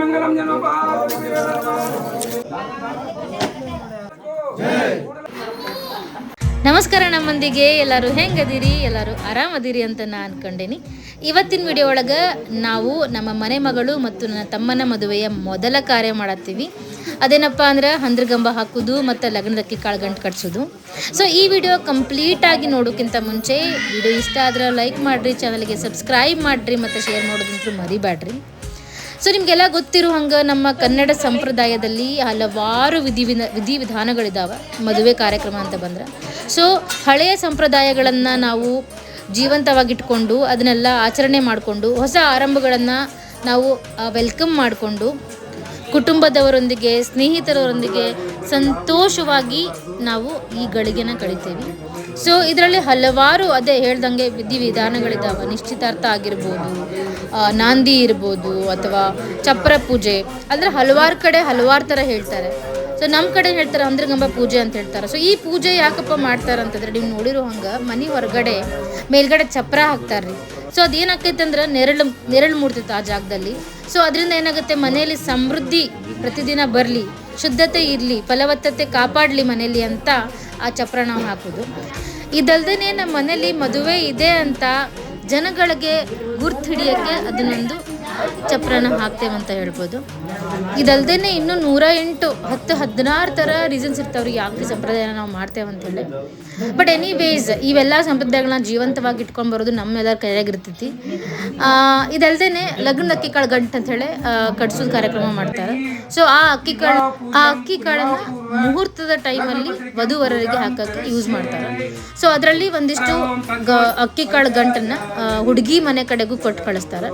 ಮಂಗಲಂ ಜನೋಪ ನಮಸ್ಕಾರ ನಮ್ಮಂದಿಗೆ, ಎಲ್ಲರೂ ಹೆಂಗದಿರಿ, ಎಲ್ಲರೂ ಆರಾಮದಿರಿ ಅಂತ ನಾನು ಅನ್ಕೊಂಡೇನಿ ಇವತ್ತಿನ ವಿಡಿಯೋ ಒಳಗೆ ನಾವು ನಮ್ಮ ಮನೆ ಮಗಳು ಮತ್ತು ನನ್ನ ತಮ್ಮನ ಮದುವೆಯ ಮೊದಲ ಕಾರ್ಯ ಮಾಡತ್ತೀವಿ. ಅದೇನಪ್ಪ ಅಂದ್ರೆ ಹಂದ್ರಗಂಬ ಹಾಕುದು ಮತ್ತು ಲಗ್ನದಕ್ಕೆ ಕಾಳು ಗಂಟು ಕಟ್ಸೋದು. ಸೊ ಈ ವಿಡಿಯೋ ಕಂಪ್ಲೀಟಾಗಿ ನೋಡೋಕ್ಕಿಂತ ಮುಂಚೆ ವಿಡಿಯೋ ಇಷ್ಟ ಆದ್ರೆ ಲೈಕ್ ಮಾಡಿರಿ ಚಾನಲ್ಗೆ ಸಬ್ಸ್ಕ್ರೈಬ್ ಮಾಡಿರಿ ಮತ್ತು ಶೇರ್ ಮಾಡೋದಂತೂ ಮರಿಬೇಡ್ರಿ ಸೊ ನಿಮಗೆಲ್ಲ ಗೊತ್ತಿರೋ ಹಂಗೆ ನಮ್ಮ ಕನ್ನಡ ಸಂಪ್ರದಾಯದಲ್ಲಿ ಹಲವಾರು ವಿಧಿ ವಿಧಿವಿಧಾನಗಳಿದ್ದಾವೆ ಮದುವೆ ಕಾರ್ಯಕ್ರಮ ಅಂತ ಬಂದ್ರೆ. ಸೊ ಹಳೆಯ ಸಂಪ್ರದಾಯಗಳನ್ನು ನಾವು ಜೀವಂತವಾಗಿಟ್ಕೊಂಡು ಅದನ್ನೆಲ್ಲ ಆಚರಣೆ ಮಾಡಿಕೊಂಡು, ಹೊಸ ಆರಂಭಗಳನ್ನು ನಾವು ವೆಲ್ಕಮ್ ಮಾಡಿಕೊಂಡು, ಕುಟುಂಬದವರೊಂದಿಗೆ, ಸ್ನೇಹಿತರೊಂದಿಗೆ ಸಂತೋಷವಾಗಿ ನಾವು ಈ ಗಳಿಗೆನ ಕಳಿತೇವೆ. ಸೊ ಇದರಲ್ಲಿ ಹಲವಾರು ಅದೇ ಹೇಳ್ದಂಗೆ ವಿಧಿವಿಧಾನಗಳಿದ್ದಾವೆ. ನಿಶ್ಚಿತಾರ್ಥ ಆಗಿರ್ಬೋದು ನಾಂದಿ ಇರ್ಬೋದು ಅಥವಾ ಚಪ್ರ ಪೂಜೆ. ಅಂದರೆ ಹಲವಾರು ಕಡೆ ಹಲವಾರು ಥರ ಹೇಳ್ತಾರೆ. ಸೊ ನಮ್ಮ ಕಡೆ ಹೇಳ್ತಾರೆ ಅಂದ್ರಗಂಬ ಪೂಜೆ ಅಂತ ಹೇಳ್ತಾರೆ. ಸೊ ಈ ಪೂಜೆ ಯಾಕಪ್ಪ ಮಾಡ್ತಾರೆ ಅಂತಂದ್ರೆ ನೀವು ನೋಡಿರೋ ಹಂಗೆ ಮನೆ ಹೊರಗಡೆ ಮೇಲ್ಗಡೆ ಚಪ್ರ ಹಾಕ್ತಾರ್ರಿ. ಸೊ ಅದೇನಾಗ್ತೈತೆ ಅಂದ್ರೆ ನೆರಳು ನೆರಳು ಮೂಡ್ತೈತೆ ಆ ಜಾಗದಲ್ಲಿ. ಸೊ ಅದರಿಂದ ಏನಾಗುತ್ತೆ? ಮನೆಯಲ್ಲಿ ಸಮೃದ್ಧಿ ಪ್ರತಿದಿನ ಬರಲಿ, ಶುದ್ಧತೆ ಇರಲಿ, ಫಲವತ್ತತೆ ಕಾಪಾಡಲಿ ಮನೆಯಲ್ಲಿ ಅಂತ ಆ ಚಪ್ರ ನಾವು ಹಾಕೋದು. ಇದಲ್ದೇ ನಮ್ಮ ಮನೇಲಿ ಮದುವೆ ಇದೆ ಅಂತ ಜನಗಳಿಗೆ ಗುರ್ತು ಹಿಡಿಯೋಕ್ಕೆ ಅದನ್ನೊಂದು ಚಪ್ರನ ಹಾಕ್ತೇವೆ ಅಂತ ಹೇಳ್ಬೋದು. ಇದಲ್ದೇ ಇನ್ನೂ ನೂರ ಎಂಟು, ಹತ್ತು, ಹದಿನಾರು ಥರ ರೀಸನ್ಸ್ ಇರ್ತಾವ್ರಿ ಯಾಕೆ ಸಂಪ್ರದಾಯನ ನಾವು ಮಾಡ್ತೇವೆ ಅಂತೇಳಿ. ಬಟ್ ಎನಿ ವೇಸ್ ಇವೆಲ್ಲ ಸಂಪ್ರದಾಯಗಳನ್ನ ಜೀವಂತವಾಗಿ ಇಟ್ಕೊಂಡು ಬರೋದು ನಮ್ಮೆಲ್ಲರ ಕೈಯಾಗಿರ್ತೈತಿ. ಇದಲ್ದೇ ಲಗ್ನದ ಅಕ್ಕಿ ಕಾಳು ಗಂಟು ಅಂತ ಹೇಳಿ ಕಟ್ಸೋದು ಕಾರ್ಯಕ್ರಮ ಮಾಡ್ತಾರೆ. ಸೊ ಆ ಅಕ್ಕಿ ಕಾಳು, ಆ ಅಕ್ಕಿ ಕಾಳನ್ನ ಮುಹೂರ್ತದ ಟೈಮಲ್ಲಿ ವಧುವರರಿಗೆ ಹಾಕಕ್ಕೆ ಯೂಸ್ ಮಾಡ್ತಾರೆ. ಸೊ ಅದರಲ್ಲಿ ಒಂದಿಷ್ಟು ಗ, ಅಕ್ಕಿ ಕಾಳು ಗಂಟನ್ನ ಹುಡುಗಿ ಮನೆ ಕಡೆಗೂ ಕೊಟ್ಟು ಕಳಿಸ್ತಾರೆ.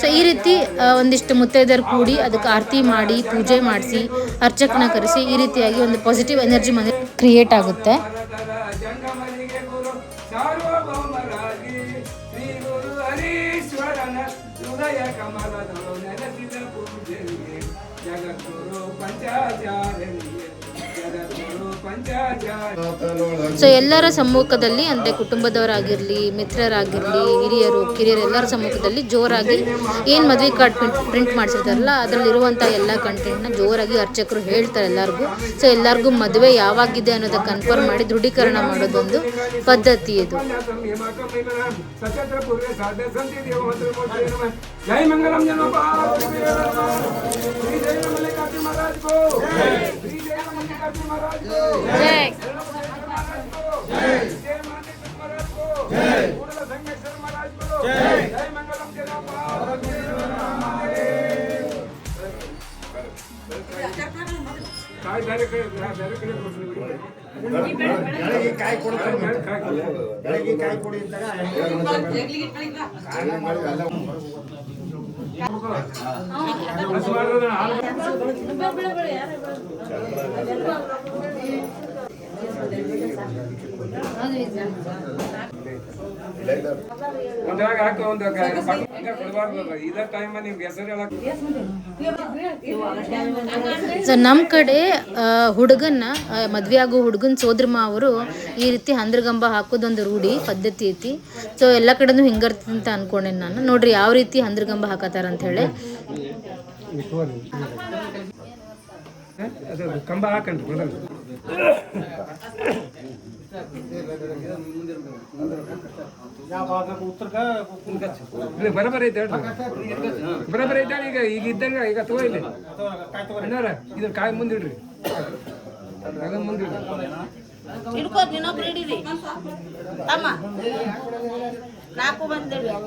ಸೊ ಈ ರೀತಿ ಒಂದಿಷ್ಟು ಮುತ್ತೈದೆಯರು ಕೂಡಿ ಅದಕ್ಕೆ ಆರತಿ ಮಾಡಿ, ಪೂಜೆ ಮಾಡಿಸಿ, ಅರ್ಚಕನ ಕರೆಸಿ ಈ ರೀತಿಯಾಗಿ ಒಂದು ಪಾಸಿಟಿವ್ ಎನರ್ಜಿ ಮನೆ ಕ್ರಿಯೇಟ್ ಆಗುತ್ತೆ. ಹೃದಯ ಜಗದ್ಗುರು ಪಂಚಾಚಾರ್ಯ. ಸೊ ಎಲ್ಲರ ಸಮ್ಮುಖದಲ್ಲಿ, ಅಂದರೆ ಕುಟುಂಬದವರಾಗಿರಲಿ, ಮಿತ್ರರಾಗಿರಲಿ, ಹಿರಿಯರು, ಕಿರಿಯರು ಎಲ್ಲರ ಸಮ್ಮುಖದಲ್ಲಿ ಜೋರಾಗಿ ಏನು ಮದುವೆ ಕಾರ್ಡ್ ಪ್ರಿಂಟ್ ಪ್ರಿಂಟ್ ಮಾಡಿಸಿರ್ತಾರಲ್ಲ ಅದರಲ್ಲಿರುವಂಥ ಎಲ್ಲ ಕಂಟೆಂಟ್ನ ಜೋರಾಗಿ ಅರ್ಚಕರು ಹೇಳ್ತಾರೆ ಎಲ್ಲರಿಗೂ ಸೊ ಎಲ್ಲರಿಗೂ ಮದುವೆ ಯಾವಾಗಿದೆ ಅನ್ನೋದನ್ನ ಕನ್ಫರ್ಮ್ ಮಾಡಿ ದೃಢೀಕರಣ ಮಾಡೋದೊಂದು ಪದ್ಧತಿ ಇದು. ಜೈ ಬೆಳಗ್ಗೆ ಕಾಯಿ ಕೊಡ್ತಾರೆ ಬೆಳಗ್ಗೆ ಕಾಯಿ ಕೊಡಿ ಹಸು ಮಾಡಿದ್ರೆ ಹಾಲು ಸೊ ನಮ್ಮ ಕಡೆ ಹುಡುಗನ್ನ ಮದ್ವೆ ಆಗೋ ಹುಡುಗನ ಸೋದ್ರಮ್ಮ ಅವರು ಈ ರೀತಿ ಹಂದ್ರಗಂಬ ಹಾಕೋದೊಂದು ರೂಢಿ, ಪದ್ಧತಿ ಐತಿ. ಸೊ ಎಲ್ಲ ಕಡೆನೂ ಹಿಂಗರ್ತಿ ಅಂತ ಅನ್ಕೊಂಡೇನಿ ನಾನು. ನೋಡ್ರಿ, ಯಾವ ರೀತಿ ಹಂದ್ರಗಂಬ ಹಾಕತಾರ ಅಂತ ಹೇಳಿ. ಅದು ಕಂಬ ಹಾಕಂಡ್ರಿ ಮೊದಲು ಇಲ್ಲಿ ಬರಬರ ಐತೆ ಬರಬರ ಐತೆ ಈಗ ಈಗ ಇದ್ದಂಗ ಈಗ ತಗೋ ಇಲ್ಲಿ ಅಣ್ಣಾರ ಇದನ್ನ ಕಾಯಿ ಮುಂದಿಡ್ರಿ ಅದನ್ನ ಮುಂದಿಡ್ರಿ ಇನ್ನೊಬ್ರು ಹಿಡೀರಿ ನಾಲ್ಕು ಬಂದಿರಿ ಅಲ್ಲ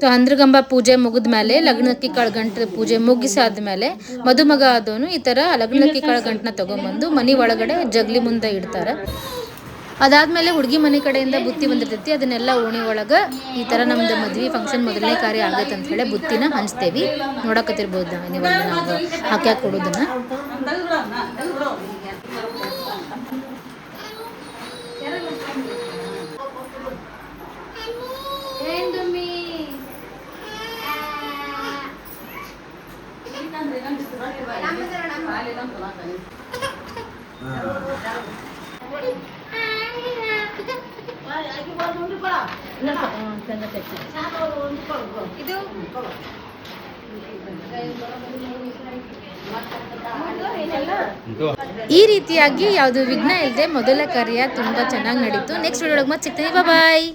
ಸೊ ಅಂದ್ರಗಂಬ ಪೂಜೆ ಮುಗಿದ ಮೇಲೆ, ಲಗ್ನಕ್ಕಿ ಕಳಗಂಟ ಪೂಜೆ ಮುಗಿಸಾದ್ಮೇಲೆ ಮದುಮಗ ಆದವನು ಈ ಥರ ಲಗ್ನಕ್ಕಿ ಕಳಗಂಟನ ತೊಗೊಂಬಂದು ಮನೆ ಒಳಗಡೆ ಜಗ್ಲಿ ಮುಂದೆ ಇಡ್ತಾರೆ. ಅದಾದ್ಮೇಲೆ ಹುಡುಗಿ ಮನೆ ಕಡೆಯಿಂದ ಬುತ್ತಿ ಬಂದಿರ್ತೈತಿ. ಅದನ್ನೆಲ್ಲ ಓಣಿ ಒಳಗೆ ಈ ಥರ ನಮ್ದು ಮದ್ವೆ ಫಂಕ್ಷನ್ ಮೊದಲನೇ ಕಾರ್ಯ ಆಗೈತೆ ಅಂತ ಹೇಳಿ ಬುತ್ತಿನ ಹಂಚ್ತೇವಿ. ನೋಡಕತ್ತಿರ್ಬೋದು ನೀವು ಹಾಕ್ಯಾಕೆ ಹಾಕಿ ಈ ರೀತಿಯಾಗಿ ಯಾವುದು ವಿಘ್ನ ಇಲ್ಲದೆ ಮೊದಲ ಕಾರ್ಯ ತುಂಬಾ ಚೆನ್ನಾಗಿ ನಡೀತು. ನೆಕ್ಸ್ಟ್ ಮತ್ತೆ ಸಿಗ್ತೀನಿ. ಬಾಯ್